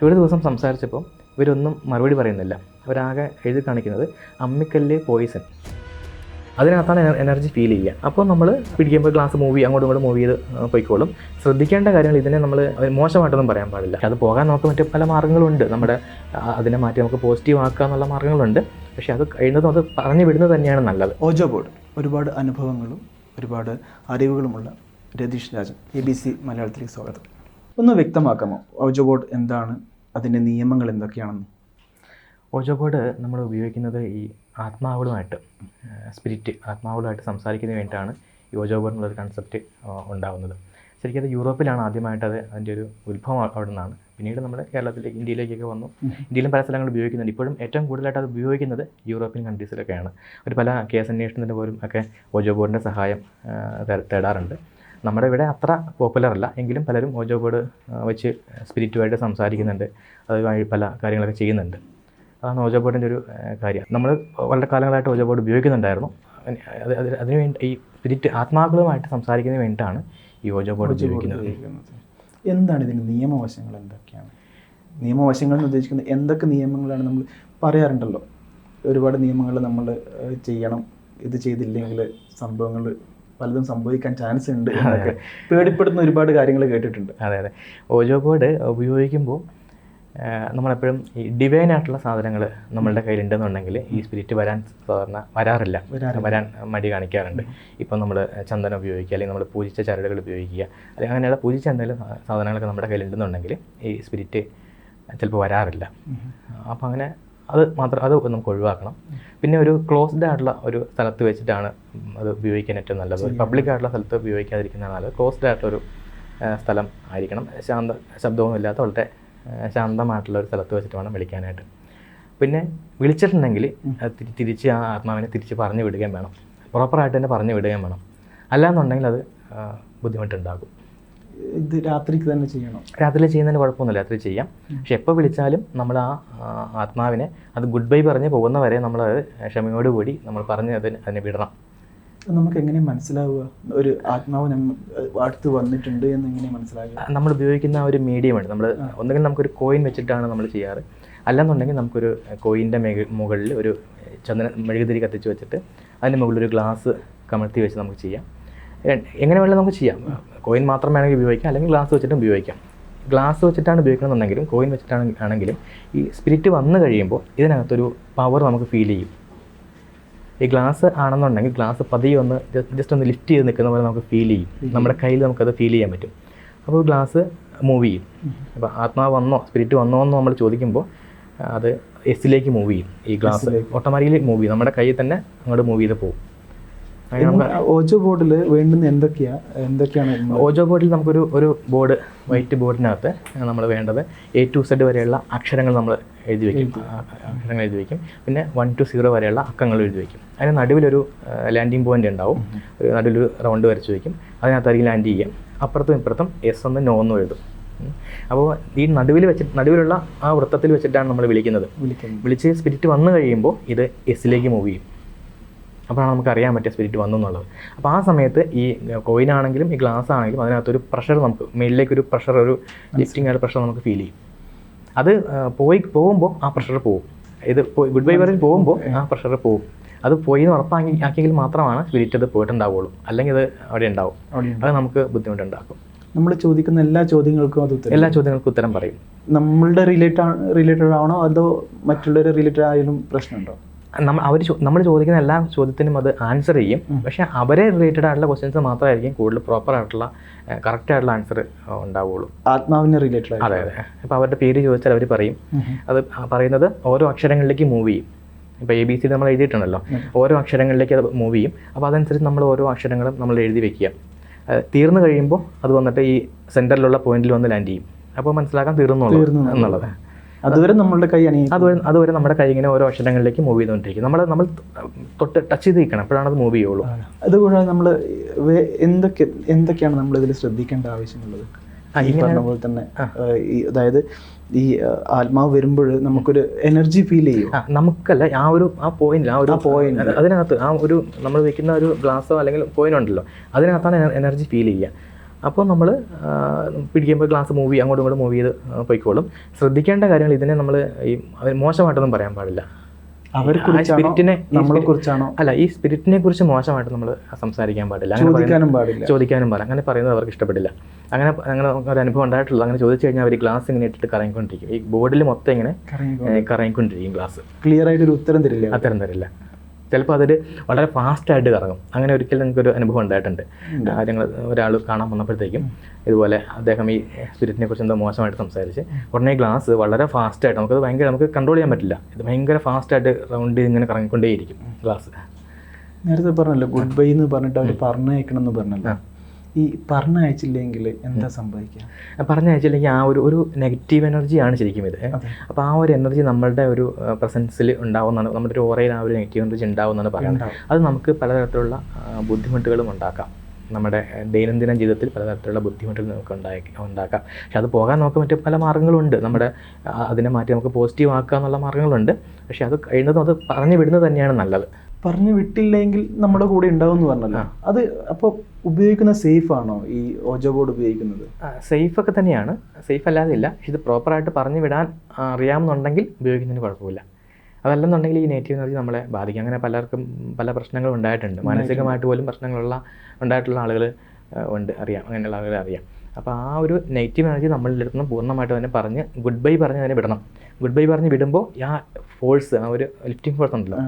പക്ഷെ ഒരു ദിവസം സംസാരിച്ചപ്പോൾ ഇവരൊന്നും മറുപടി പറയുന്നില്ല. അവരാകെ എഴുതി കാണിക്കുന്നത് അമ്മിക്കല്ല് പോയിസൺ അതിനകത്താണ് എനർജി ഫീൽ ചെയ്യുക. അപ്പോൾ നമ്മൾ പിടിക്കുമ്പോൾ ഗ്ലാസ് മൂവി അങ്ങോട്ടും ഇങ്ങോട്ടും മൂവ് ചെയ്ത് പോയിക്കോളും. ശ്രദ്ധിക്കേണ്ട കാര്യങ്ങൾ ഇതിനെ നമ്മൾ മോശമായിട്ടൊന്നും പറയാൻ പാടില്ല. അത് പോകാൻ നമുക്ക് മറ്റു പല മാർഗങ്ങളുണ്ട് നമ്മുടെ അതിനെ മാറ്റി നമുക്ക് പോസിറ്റീവ് ആക്കുക എന്നുള്ള മാർഗങ്ങളുണ്ട് പക്ഷേ അത് കഴിയുന്നതും അത് പറഞ്ഞു വിടുന്നത് തന്നെയാണ് നല്ലത്. Ouija board. ഒരുപാട് അനുഭവങ്ങളും ഒരുപാട് അറിവുകളുമുള്ള Ratheesh Rajan A B C മലയാളത്തിലേക്ക് സ്വാഗതം. ഒന്ന് വ്യക്തമാക്കാമോ? ഓജോ ബോർഡ് എന്താണ്? അതിന്റെ നിയമങ്ങൾ എന്തൊക്കെയാണെന്ന്? ഓജോ ബോർഡ് നമ്മൾ ഉപയോഗിക്കുന്നത് ഈ ആത്മാവുകളുമായിട്ട് സ്പിരിറ്റ് ആത്മാവുകളുമായിട്ട് സംസാരിക്കുന്നതിന് വേണ്ടിയിട്ടാണ് ഈ ഓജോ ബോർഡ് എന്നുള്ളൊരു കൺസെപ്റ്റ് ഉണ്ടാകുന്നത് ശരിക്കും അത് യൂറോപ്പിലാണ് ആദ്യമായിട്ട് അത് അതിന്റെ ഒരു ഉത്ഭവം അവിടെ നിന്നാണ് പിന്നീട് നമ്മുടെ കേരളത്തിലേക്ക് ഇന്ത്യയിലേക്കൊക്കെ വന്നു. ഇന്ത്യയിലും പല സ്ഥലങ്ങളിൽ ഉപയോഗിക്കുന്നുണ്ട്. ഇപ്പോഴും ഏറ്റവും കൂടുതലായിട്ട് അത് ഉപയോഗിക്കുന്നത് യൂറോപ്യൻ കൺട്രീസിലൊക്കെയാണ് ഒരു പല കേസ് അന്വേഷണത്തിന്റെ പോലും ഒക്കെ ഓജോ ബോർഡിന്റെ സഹായം തേടാറുണ്ട്. നമ്മുടെ ഇവിടെ അത്ര പോപ്പുലർ അല്ല. എങ്കിലും പലരും ഓജോ ബോർഡ് വെച്ച് സ്പിരിറ്റുമായിട്ട് സംസാരിക്കുന്നുണ്ട്. അതുമായി പല കാര്യങ്ങളൊക്കെ ചെയ്യുന്നുണ്ട്. അതാണ് ഓജോ ബോർഡിന്റെ ഒരു കാര്യം. നമ്മൾ വളരെ കാലങ്ങളായിട്ട് ഓജോ ബോർഡ് ഉപയോഗിക്കുന്നുണ്ടായിരുന്നു. അത് അത് അതിന് വേണ്ടി ഈ സ്പിരിറ്റ് ആത്മാക്കളുമായിട്ട് സംസാരിക്കുന്നതിന് വേണ്ടിയിട്ടാണ് ഈ ഓജോ ബോർഡ് ഉപയോഗിക്കുന്നത്. എന്താണ് ഇതിന്റെ നിയമവശങ്ങൾ എന്തൊക്കെയാണ്? നിയമവശങ്ങൾ എന്ന് ഉദ്ദേശിക്കുന്നത് എന്തൊക്കെ നിയമങ്ങളാണ് നമ്മൾ പറയാറുണ്ടല്ലോ. ഒരുപാട് നിയമങ്ങൾ നമ്മൾ ചെയ്യണം. ഇത് ചെയ്തില്ലെങ്കിൽ സംഭവങ്ങൾ പലതും സംഭവിക്കാൻ ചാൻസ് ഉണ്ട് എന്നൊക്കെ പേടിപ്പെടുന്ന ഒരുപാട് കാര്യങ്ങൾ കേട്ടിട്ടുണ്ട്. അതെ അതെ. ഓജോ ബോർഡ് ഉപയോഗിക്കുമ്പോൾ നമ്മളെപ്പോഴും ഈ ഡിവൈൻ ആയിട്ടുള്ള സാധനങ്ങൾ നമ്മളുടെ കയ്യിലുണ്ടെന്നുണ്ടെങ്കിൽ ഈ സ്പിരിറ്റ് വരാൻ സാധാരണ വരാറില്ല. വരാൻ മടി കാണിക്കാറുണ്ട്. ഇപ്പം നമ്മൾ ചന്ദനം ഉപയോഗിക്കുക അല്ലെങ്കിൽ നമ്മൾ പൂജിച്ച ചരടുകൾ ഉപയോഗിക്കുക അല്ലെങ്കിൽ അങ്ങനെയുള്ള പൂജിച്ച എന്തെങ്കിലും സാധനങ്ങളൊക്കെ നമ്മുടെ കയ്യിലുണ്ടെന്നുണ്ടെങ്കിൽ ഈ സ്പിരിറ്റ് ചിലപ്പോൾ വരാറില്ല. അപ്പോൾ അങ്ങനെ അത് മാത്രം അത് നമുക്ക് ഒഴിവാക്കണം. പിന്നെ ഒരു ക്ലോസ്ഡ് ആയിട്ടുള്ള ഒരു സ്ഥലത്ത് വെച്ചിട്ടാണ് അത് ഉപയോഗിക്കാൻ ഏറ്റവും നല്ലത്. പബ്ലിക് ആയിട്ടുള്ള സ്ഥലത്ത് ഉപയോഗിക്കാതിരിക്കുന്നതാണ് നല്ലത്. ക്ലോസ്ഡ് ആയിട്ടൊരു ഒരു സ്ഥലം ആയിരിക്കണം. ശാന്ത ശബ്ദവും ഇല്ലാത്ത വളരെ ശാന്തമായിട്ടുള്ള ഒരു സ്ഥലത്ത് വെച്ചിട്ട് വേണം വിളിക്കാനായിട്ട്. പിന്നെ വിളിച്ചിട്ടുണ്ടെങ്കിൽ തിരിച്ച് ആ ആത്മാവിനെ തിരിച്ച് പറഞ്ഞു വിടുകയും വേണം. പ്രോപ്പറായിട്ട് തന്നെ പറഞ്ഞു വിടുകയും വേണം. അല്ലാന്നുണ്ടെങ്കിൽ അത് ബുദ്ധിമുട്ടുണ്ടാകും. ഇത് രാത്രിക്ക് തന്നെ ചെയ്യണം. രാത്രി ചെയ്യുന്നതിന് കുഴപ്പമൊന്നുമില്ല. രാത്രി ചെയ്യാം. പക്ഷെ എപ്പോൾ വിളിച്ചാലും നമ്മൾ ആ ആത്മാവിനെ അത് ഗുഡ് ബൈ പറഞ്ഞ് പോകുന്നവരെ നമ്മൾ ക്ഷമയോടുകൂടി നമ്മൾ പറഞ്ഞ് അതിന് അതിനെ വിടണം. നമുക്ക് എങ്ങനെ മനസ്സിലാവുക? ഒരു ആത്മാവ് അടുത്ത് വന്നിട്ടുണ്ട് എന്ന് എങ്ങനെ മനസ്സിലാവുക? നമ്മൾ ഉപയോഗിക്കുന്ന ഒരു മീഡിയമാണ് നമ്മൾ ഒന്നുകിൽ നമുക്കൊരു കോയിൻ വെച്ചിട്ടാണ് നമ്മൾ ചെയ്യാറ്. അല്ലെന്നുണ്ടെങ്കിൽ നമുക്കൊരു കോയിന്റെ മുകളിൽ ഒരു ചന്ദന മെഴുകുതിരി കത്തിച്ച് വെച്ചിട്ട് അതിന്റെ മുകളിൽ ഒരു ഗ്ലാസ് കമഴ്ത്തി വെച്ച് നമുക്ക് ചെയ്യാം. എങ്ങനെ വേണമെങ്കിലും നമുക്ക് ചെയ്യാം. കോയിൻ മാത്രം വേണമെങ്കിൽ ഉപയോഗിക്കാം. അല്ലെങ്കിൽ ഗ്ലാസ് വെച്ചിട്ടും ഉപയോഗിക്കാം. ഗ്ലാസ് വെച്ചിട്ടാണ് ഉപയോഗിക്കണമെന്നുണ്ടെങ്കിലും കോയിൻ വെച്ചിട്ടാണ് ആണെങ്കിലും ഈ സ്പിരിറ്റ് വന്നു കഴിയുമ്പോൾ ഇതിനകത്തൊരു പവർ നമുക്ക് ഫീൽ ചെയ്യും. ഈ ഗ്ലാസ് ആണെന്നുണ്ടെങ്കിൽ ഗ്ലാസ് പതിയെ ഒന്ന് ജസ്റ്റ് ഒന്ന് ലിഫ്റ്റ് ചെയ്ത് നിൽക്കുന്ന പോലെ നമുക്ക് ഫീൽ ചെയ്യും. നമ്മുടെ കയ്യിൽ നമുക്കത് ഫീൽ ചെയ്യാൻ പറ്റും. അപ്പോൾ ഗ്ലാസ് മൂവ് ചെയ്യും. അപ്പോൾ ആത്മാവ് വന്നോ സ്പിരിറ്റ് വന്നോ എന്ന് നമ്മൾ ചോദിക്കുമ്പോൾ അത് എസിലേക്ക് മൂവ് ചെയ്യും. ഈ ഗ്ലാസ് ഓട്ടോമാറ്റിക്കലി മൂവ് ചെയ്യും. നമ്മുടെ കയ്യിൽ തന്നെ അങ്ങോട്ട് മൂവ് ചെയ്ത് പോകും. ഓജോ ബോർഡിൽ വേണ്ടുന്ന എന്തൊക്കെയാ എന്തൊക്കെയാണ് ഓജോ ബോർഡിൽ നമുക്കൊരു ഒരു ബോർഡ് വൈറ്റ് ബോർഡിനകത്ത് നമ്മൾ വേണ്ടത് എ ടു സെഡ് വരെയുള്ള അക്ഷരങ്ങൾ നമ്മൾ എഴുതി വയ്ക്കും അക്ഷരങ്ങൾ എഴുതി വയ്ക്കും പിന്നെ വൺ ടു സീറോ വരെയുള്ള അക്കങ്ങൾ എഴുതി വയ്ക്കും അതിന് നടുവിലൊരു ലാൻഡിങ് പോയിന്റ് ഉണ്ടാവും. ഒരു നടുവിലൊരു റൗണ്ട് വരച്ച് വയ്ക്കും അതിനകത്തായിരിക്കും ലാൻഡ് ചെയ്യാം അപ്പുറത്തും ഇപ്പുറത്തും എസ് ഒന്ന് നോ എന്നും എഴുതും. അപ്പോൾ ഈ നടുവിൽ വെച്ചിട്ട് നടുവിലുള്ള ആ വൃത്തത്തിൽ വെച്ചിട്ടാണ് നമ്മൾ വിളിക്കുന്നത്. വിളിക്കുന്നത്. വിളിച്ച് സ്പിരിറ്റ് വന്നു കഴിയുമ്പോൾ ഇത് എസിലേക്ക് മൂവ് ചെയ്യും. അപ്പോഴാണ് നമുക്ക് അറിയാൻ പറ്റിയ സ്പിരിറ്റ് വന്നു എന്നുള്ളത് അപ്പോൾ ആ സമയത്ത് ഈ കോയിൻ ആണെങ്കിലും ഈ ഗ്ലാസ് ആണെങ്കിലും അതിനകത്തൊരു പ്രഷർ നമുക്ക് മേളിലേക്ക് ഒരു പ്രഷർ ഒരു ലിഫ്റ്റിംഗ് ആയ പ്രഷർ നമുക്ക് ഫീൽ ചെയ്യും. അത് പോയി പോകുമ്പോൾ ആ പ്രഷർ പോകും ഇത് ഗുഡ് ബൈ പറഞ്ഞ് പോകുമ്പോൾ ആ പ്രഷർ പോകും അത് പോയി എന്ന് ഉറപ്പാക്കി ആക്കിയെങ്കിൽ മാത്രമാണ് സ്പിരിറ്റ് അത് പോയിട്ടുണ്ടാവുള്ളൂ. അല്ലെങ്കിൽ അത് അവിടെ ഉണ്ടാവും. അത് നമുക്ക് ബുദ്ധിമുട്ടുണ്ടാക്കും. നമ്മൾ ചോദിക്കുന്ന എല്ലാ ചോദ്യങ്ങൾക്കും അത് ഉത്തരം എല്ലാ ചോദ്യങ്ങൾക്കും ഉത്തരം പറയും. നമ്മളുടെ റിലേറ്റഡ് റിലേറ്റഡ് ആണോ അതോ മറ്റുള്ളവരെ റിലേറ്റഡ് ആയാലും പ്രശ്നമുണ്ടോ? നമ്മൾ അവർ നമ്മൾ ചോദിക്കുന്ന എല്ലാ ചോദ്യത്തിനും അത് ആൻസർ ചെയ്യും. പക്ഷേ അവരെ റിലേറ്റഡ് ആയിട്ടുള്ള ക്വസ്റ്റ്യൻസ് മാത്രമായിരിക്കും കൂടുതൽ പ്രോപ്പർ ആയിട്ടുള്ള കറക്റ്റ് ആയിട്ടുള്ള ആൻസർ ഉണ്ടാവുള്ളൂ. ആത്മാവിനെ റിലേറ്റഡ് അതെ അതെ. അപ്പോൾ അവരുടെ പേര് ചോദിച്ചാൽ അവർ പറയും. അത് പറയുന്നത് ഓരോ അക്ഷരങ്ങളിലേക്ക് മൂവ് ചെയ്യും. ഇപ്പോൾ എ ബി സി നമ്മൾ എഴുതിയിട്ടുണ്ടല്ലോ. ഓരോ അക്ഷരങ്ങളിലേക്ക് അത് മൂവ് ചെയ്യും. അപ്പോൾ അതനുസരിച്ച് നമ്മൾ ഓരോ അക്ഷരങ്ങളും നമ്മൾ എഴുതി വെക്കുക. തീർന്നു കഴിയുമ്പോൾ അത് വന്നിട്ട് ഈ സെന്ററിലുള്ള പോയിന്റിൽ വന്ന് ലാൻഡ് ചെയ്യും. അപ്പോൾ മനസ്സിലാക്കാൻ തീർന്നുള്ളൂ തീർന്നു എന്നുള്ളത്. അതുവരെ നമ്മളുടെ കൈ അണിയും അതുവരെ അതുവരെ നമ്മുടെ കൈ ഇങ്ങനെ ഓരോ അക്ഷരങ്ങളിലേക്ക് മൂവ് ചെയ്തുകൊണ്ടിരിക്കും. നമ്മൾ നമ്മൾ തൊട്ട് ടച്ച് ചെയ്ത് നിൽക്കണം അപ്പോഴാണ് അത് മൂവ് ചെയ്യുള്ളൂ. അതുകൂടാതെ നമ്മൾ എന്തൊക്കെ എന്തൊക്കെയാണ് നമ്മൾ ഇതിൽ ശ്രദ്ധിക്കേണ്ട ആവശ്യമുള്ളത്? ഈ പറഞ്ഞ പോലെ തന്നെ അതായത് ഈ ആത്മാവ് വരുമ്പോൾ നമുക്കൊരു എനർജി ഫീൽ ചെയ്യും. നമുക്കല്ല ആ ഒരു ആ പോയിന്റ് ആ ഒരു പോയിന്റ് അതിനകത്ത് ആ ഒരു നമ്മൾ വെക്കുന്ന ഒരു ഗ്ലാസ്സോ അല്ലെങ്കിൽ പോയിന്റ് ഉണ്ടല്ലോ അതിനകത്താണ് എനർജി ഫീൽ ചെയ്യുക. അപ്പോൾ നമ്മൾ പിടിക്കുമ്പോൾ ഗ്ലാസ് മൂവ് അങ്ങോട്ടും ഇങ്ങോട്ടും മൂവ് ചെയ്ത് പോയിക്കോളും. ശ്രദ്ധിക്കേണ്ട കാര്യങ്ങൾ ഇതിനെ നമ്മൾ ഈ മോശമായിട്ടൊന്നും പറയാൻ പാടില്ല. അവർ സ്പിരിറ്റിനെ നമ്മളെ കുറിച്ചാണോ? അല്ല ഈ സ്പിരിറ്റിനെ കുറിച്ച് മോശമായിട്ട് നമ്മൾ സംസാരിക്കാൻ പാടില്ല. ചോദിക്കാനും പാടില്ല. ചോദിക്കാനും പാടില്ല. അങ്ങനെ പറയുന്നത് അവർക്ക് ഇഷ്ടപ്പെടില്ല. അങ്ങനെ അങ്ങനെ ഒരു അനുഭവം ഉണ്ടായിട്ടുള്ളൂ. അങ്ങനെ ചോദിച്ചു കഴിഞ്ഞാൽ അവർ ഗ്ലാസ് ഇങ്ങനെ ഇട്ടിട്ട് കറങ്ങിക്കൊണ്ടിരിക്കും. ഈ ബോർഡിൽ മൊത്തം ഇങ്ങനെ കറങ്ങിക്കൊണ്ടിരിക്കും ഗ്ലാസ്. ക്ലിയർ ആയിട്ട് ഒരു ഉത്തരം തരില്ല ഉത്തരം അത്തരം തരില്ല. ചിലപ്പോൾ അതൊരു വളരെ ഫാസ്റ്റായിട്ട് കറങ്ങും. അങ്ങനെ ഒരിക്കലും എനിക്കൊരു അനുഭവം ഉണ്ടായിട്ടുണ്ട്. ഞങ്ങൾ ഒരാൾ കാണാൻ വന്നപ്പോഴത്തേക്കും ഇതുപോലെ അദ്ദേഹം ഈ സ്പിരിറ്റിനെ കുറിച്ച് എന്തോ മോശമായിട്ട് സംസാരിച്ച് ഉടനെ ഗ്ലാസ് വളരെ ഫാസ്റ്റായിട്ട് നമുക്കത് ഭയങ്കര നമുക്ക് കൺട്രോൾ ചെയ്യാൻ പറ്റില്ല. ഇത് ഭയങ്കര ഫാസ്റ്റായിട്ട് റൗണ്ട് ഇങ്ങനെ കറങ്ങിക്കൊണ്ടേയിരിക്കും ഗ്ലാസ് നേരത്തെ പറഞ്ഞല്ലോ ഗുഡ് ബൈ എന്ന് പറഞ്ഞിട്ട് അവർ പറഞ്ഞേക്കണം എന്ന് പറഞ്ഞല്ലോ. ഈ പറഞ്ഞയച്ചില്ലെങ്കിൽ എന്താ സംഭവിക്കുക? പറഞ്ഞയച്ചില്ലെങ്കിൽ ആ ഒരു ഒരു നെഗറ്റീവ് എനർജിയാണ് ശരിക്കും ഇത്. അപ്പോൾ ആ ഒരു എനർജി നമ്മളുടെ ഒരു പ്രസൻസിൽ ഉണ്ടാവുന്നതാണ്. നമ്മുടെ ഒരു ഓറയിൽ ആ ഒരു നെഗറ്റീവ് എനർജി ഉണ്ടാവുന്നതാണ് പറയുന്നത്. അത് നമുക്ക് പലതരത്തിലുള്ള ബുദ്ധിമുട്ടുകളും ഉണ്ടാക്കാം. നമ്മുടെ ദൈനംദിന ജീവിതത്തിൽ പലതരത്തിലുള്ള ബുദ്ധിമുട്ടുകൾ നമുക്ക് ഉണ്ടാക്കി ഉണ്ടാക്കാം. പക്ഷെ അത് പോകാൻ നമുക്ക് മറ്റു പല മാർഗങ്ങളുണ്ട് നമ്മുടെ അതിനെ മാറ്റി നമുക്ക് പോസിറ്റീവ് ആക്കുക എന്നുള്ള മാർഗങ്ങളുണ്ട് പക്ഷെ അത് കഴിയുന്നതും അത് പറഞ്ഞു വിടുന്നത് തന്നെയാണ് നല്ലത്. പറഞ്ഞു വിട്ടില്ലെങ്കിൽ നമ്മുടെ കൂടെ ഉണ്ടാവും എന്ന് പറഞ്ഞല്ലോ അത് അപ്പോൾ ഉപയോഗിക്കുന്ന സേഫ് ആണോ ഈ ഓജോ ബോർഡ് ഉപയോഗിക്കുന്നത്? സേഫ് ഒക്കെ തന്നെയാണ്. സേഫ് അല്ലാതെ ഇല്ല. പക്ഷെ ഇത് പ്രോപ്പറായിട്ട് പറഞ്ഞു വിടാൻ അറിയാമെന്നുണ്ടെങ്കിൽ ഉപയോഗിക്കുന്നതിന് കുഴപ്പമില്ല. അതല്ലെന്നുണ്ടെങ്കിൽ ഈ നെഗറ്റീവ് എനർജി നമ്മളെ ബാധിക്കും. അങ്ങനെ പലർക്കും പല പ്രശ്നങ്ങളും ഉണ്ടായിട്ടുണ്ട്. മാനസികമായിട്ട് പോലും പ്രശ്നങ്ങളുള്ള ഉണ്ടായിട്ടുള്ള ആളുകൾ ഉണ്ട്. അറിയാം. അങ്ങനെയുള്ള ആളുകളെ അറിയാം. അപ്പോൾ ആ ഒരു നെഗറ്റീവ് എനർജി നമ്മളുടെ അടുത്ത് നിന്ന് പൂർണമായിട്ട് തന്നെ പറഞ്ഞ് ഗുഡ് ബൈ പറഞ്ഞ് തന്നെ വിടണം. ഗുഡ് ബൈ പറഞ്ഞ് വിടുമ്പോൾ ആ ഫോഴ്സ് ആ ഒരു ലിഫ്റ്റിംഗ് ഫോഴ്സ് ഉണ്ടല്ലോ.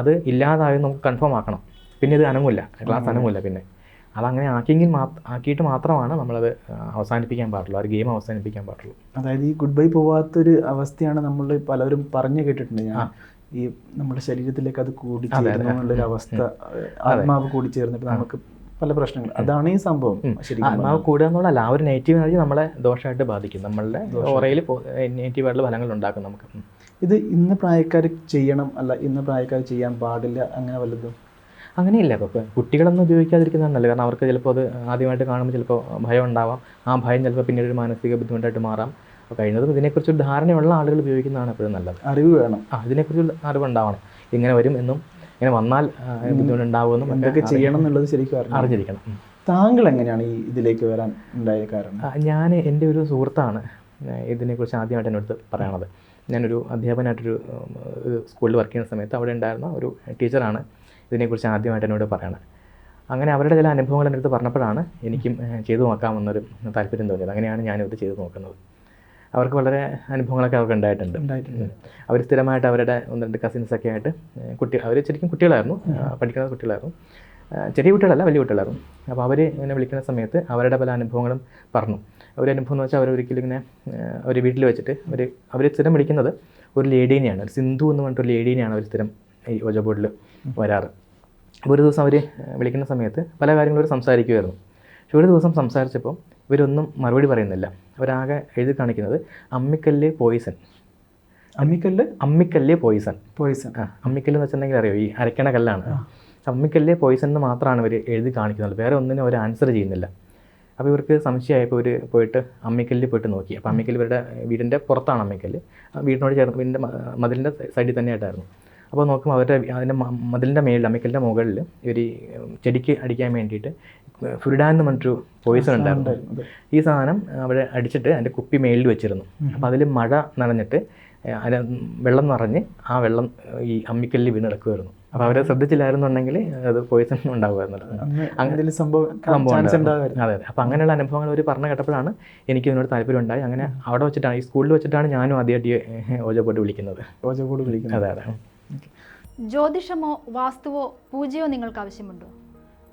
അത് ഇല്ലാതായി നമുക്ക് കൺഫേം ആക്കണം. പിന്നെ ഇത് അനങ്ങില്ല ക്ലാസ് അനങ്ങില്ല പിന്നെ. അതങ്ങനെ ആക്കിയെങ്കിൽ ആക്കിയിട്ട് മാത്രമാണ് നമ്മളത് അവസാനിപ്പിക്കാൻ പാടുള്ളൂ. ആ ഒരു ഗെയിം അവസാനിപ്പിക്കാൻ പാടുള്ളൂ. അതായത് ഈ ഗുഡ് ബൈ പോവാത്തൊരു അവസ്ഥയാണ് നമ്മൾ പലരും പറഞ്ഞു കേട്ടിട്ടുണ്ട് ഞാൻ. ഈ നമ്മുടെ ശരീരത്തിലേക്ക് അത് കൂടി എന്നുള്ളൊരു അവസ്ഥ ആത്മാവ് കൂടി ചേർന്നിട്ട് നമുക്ക് പല പ്രശ്നങ്ങൾ. അതാണ് ഈ സംഭവം. ആത്മാവ് കൂടുക എന്നുള്ളതല്ല ആ ഒരു നെഗറ്റീവ് എനർജി നമ്മളെ ദോഷമായിട്ട് ബാധിക്കും. നമ്മളുടെ ഓറയിൽ നെഗറ്റീവ് ആയിട്ടുള്ള ഫലങ്ങൾ ഉണ്ടാക്കും നമുക്ക്. ഇത് ഇന്ന് പ്രായക്കാർ ചെയ്യണം അല്ല ഇന്ന് പ്രായക്കാർ ചെയ്യാൻ പാടില്ല അങ്ങനെ വല്ലതും? അങ്ങനെയില്ല. ഇപ്പോൾ കുട്ടികളൊന്നും ഉപയോഗിക്കാതിരിക്കുന്നതാണ് നല്ലത് കാരണം അവർക്ക് ചിലപ്പോൾ അത് ആദ്യമായിട്ട് കാണുമ്പോൾ ചിലപ്പോൾ ഭയം ഉണ്ടാവാം. ആ ഭയം ചിലപ്പോൾ പിന്നീട് ഒരു മാനസിക ബുദ്ധിമുട്ടായിട്ട് മാറാം. അപ്പോൾ കഴിയുന്നതും ഇതിനെക്കുറിച്ച് ധാരണയുള്ള ആളുകൾ ഉപയോഗിക്കുന്നതാണ് എപ്പോഴും നല്ലത്. അറിവ് വേണം. ആ ഇതിനെക്കുറിച്ച് അറിവുണ്ടാവണം. ഇങ്ങനെ വരും എന്നും ഇങ്ങനെ വന്നാൽ ബുദ്ധിമുട്ടുണ്ടാവുമെന്നും എന്തൊക്കെ ചെയ്യണം എന്നുള്ളത് ശരിക്കും അറിഞ്ഞിരിക്കണം. താങ്കൾ എങ്ങനെയാണ് ഈ ഇതിലേക്ക് വരാൻ ഉണ്ടായ കാരണം? ഞാൻ എന്റെ ഒരു സുഹൃത്താണ് ഇതിനെക്കുറിച്ച് ആദ്യമായിട്ട് എന്നോട് പറയണത്. ഞാനൊരു അധ്യാപകനായിട്ടൊരു സ്കൂളിൽ വർക്ക് ചെയ്യുന്ന സമയത്ത് അവിടെ ഉണ്ടായിരുന്ന ഒരു ടീച്ചറാണ് ഇതിനെക്കുറിച്ച് ആദ്യമായിട്ട് എന്നോട് പറയണത്. അങ്ങനെ അവരുടെ ചില അനുഭവങ്ങൾ എന്റെ അടുത്ത് പറഞ്ഞപ്പോഴാണ് എനിക്കും ചെയ്തു നോക്കാമെന്നൊരു താല്പര്യം തോന്നിയത്. അങ്ങനെയാണ് ഞാനിത് ചെയ്തു നോക്കുന്നത്. അവർക്ക് വളരെ അനുഭവങ്ങളൊക്കെ അവർക്ക് ഉണ്ടായിട്ടുണ്ട്. അവർ സ്ഥിരമായിട്ട് അവരുടെ ഒന്ന് രണ്ട് കസിൻസൊക്കെ ആയിട്ട് കുട്ടി അവർ ശരിക്കും കുട്ടികളായിരുന്നു. പഠിക്കുന്ന കുട്ടികളായിരുന്നു. ചെറിയ കുട്ടികളല്ല വലിയ കുട്ടികളായിരുന്നു. അപ്പോൾ അവർ ഇങ്ങനെ വിളിക്കുന്ന സമയത്ത് അവരുടെ പല അനുഭവങ്ങളും പറഞ്ഞു. ഒരു അനുഭവം എന്ന് വെച്ചാൽ അവർ ഒരിക്കലും ഇങ്ങനെ അവർ വീട്ടിൽ വെച്ചിട്ട് അവർ അവർ സ്ഥിരം വിളിക്കുന്നത് ഒരു ലേഡീനെയാണ് ഒരു സിന്ധു എന്ന് പറഞ്ഞിട്ട് ഒരു ലേഡീനെയാണ് അവർ സ്ഥിരം ഈ ഓജോ ബോർഡിൽ വരാറ്. അപ്പോൾ ഒരു ദിവസം അവർ വിളിക്കുന്ന സമയത്ത് പല കാര്യങ്ങളും അവർ സംസാരിക്കുമായിരുന്നു പക്ഷെ ഒരു ദിവസം സംസാരിച്ചപ്പോൾ ഇവരൊന്നും മറുപടി പറയുന്നില്ല. അവരാകെ എഴുതി കാണിക്കുന്നത് അമ്മിക്കല്ല് പോയിസൺ അമ്മിക്കല്ല്? അമ്മിക്കല്ല് പോയിസൺ പോയിസൺ ആ അമ്മിക്കല്ല് എന്ന് വെച്ചിട്ടുണ്ടെങ്കിൽ അറിയോ? ഈ അരക്കണ കല്ലാണ്. അമ്മിക്കല്ല് പോയിസൺ എന്ന് മാത്രമാണ് ഇവർ എഴുതി കാണിക്കുന്നത്. വേറെ ഒന്നിനും അവർ ആൻസർ ചെയ്യുന്നില്ല. അപ്പോൾ ഇവർക്ക് സംശയമായപ്പോൾ ഇവർ പോയിട്ട് അമ്മിക്കല്ലിൽ പോയിട്ട് നോക്കി. അപ്പോൾ അമ്മിക്കല്ല് ഇവരുടെ വീടിന്റെ പുറത്താണ് അമ്മിക്കല്ല്. വീടിനോട് ചേർന്ന് വീടിന്റെ മതിലിന്റെ സൈഡിൽ തന്നെയായിട്ടായിരുന്നു. അപ്പോൾ നോക്കുമ്പോൾ അവരുടെ അതിന്റെ മതിലിന്റെ മേളിൽ അമ്മിക്കല്ലിന്റെ മുകളിൽ ഇവർ ചെടിക്ക് അടിക്കാൻ വേണ്ടിയിട്ട് ഫുരിഡാൻ എന്ന് പറഞ്ഞിട്ടൊരു പോയിസൺ ഉണ്ടായിരുന്നു. ഈ സാധനം അവിടെ അടിച്ചിട്ട് അതിന്റെ കുപ്പി മേളിൽ വെച്ചിരുന്നു. അപ്പോൾ അതിൽ മഴ നനഞ്ഞിട്ട് അതിന് വെള്ളം നിറഞ്ഞ് ആ വെള്ളം ഈ അമ്മിക്കല്ലിൽ വീണ് കിടക്കുമായിരുന്നു അപ്പോൾ അവരെ ശ്രദ്ധിച്ചില്ലായിരുന്നുണ്ടെങ്കിൽ അത് പോയിസൺ ഉണ്ടാകുമായിരുന്നു അങ്ങനെ സംഭവം. അതെ അതെ. അപ്പോൾ അങ്ങനെയുള്ള അനുഭവങ്ങൾ അവർ പറഞ്ഞു കേട്ടപ്പോഴാണ് എനിക്ക് ഇതിനോട് താല്പര്യം ഉണ്ടായി അങ്ങനെ അവിടെ വെച്ചിട്ടാണ് ഈ സ്കൂളിൽ വെച്ചിട്ടാണ് ഞാനും ആദ്യമായിട്ട് ഓജ ഓജോ പോയിട്ട് വിളിക്കുന്നത്. ഓജോ ബോർഡ് വിളിക്കുന്നത്. അതെ അതെ. ജ്യോതിഷമോ വാസ്തുവോ പൂജയോ നിങ്ങൾക്ക് ആവശ്യമുണ്ടോ?